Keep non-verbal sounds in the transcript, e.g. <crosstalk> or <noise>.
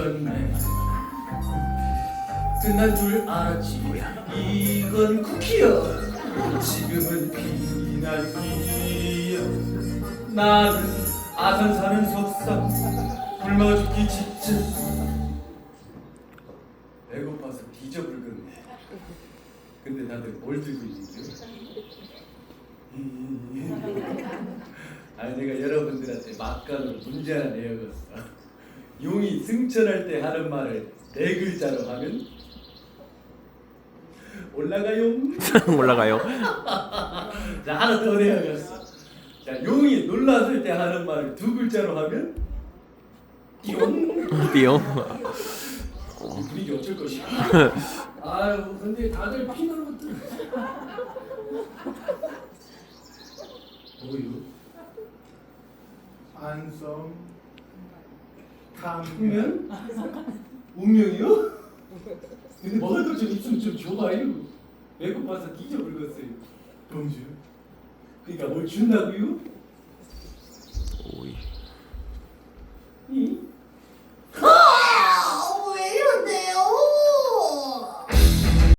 익었네. 끝난 줄 알았지. 이건 쿠키요. 지금은 비나기요. 나는 아산 사는 속상 굶어 죽기 직전. 배고파서 뒤져불겠네. 근데 다들 뭘 들고 있는지? 아니 내가 여러분들한테 막간으로 문제 하나 내어갔어. 용이 승천할 때 하는 말을 네 글자로 하면 올라가요. <laughs> 올라가요. 자 하나 더 내어갔어. 자 용이 놀랐을 때 하는 말을 두 글자로 하면 띠용. 띠용. 이 분위기 어쩔 것이야. <laughs> 아유 근데 다들 피는 것들. 뭐요? 안성 탕면 운명? 운명이요? 근데 먹을 것좀 있으면 좀 줘봐요. 배고파서 뒤져불겠어요. 동주 그러니까 뭘 준다고요?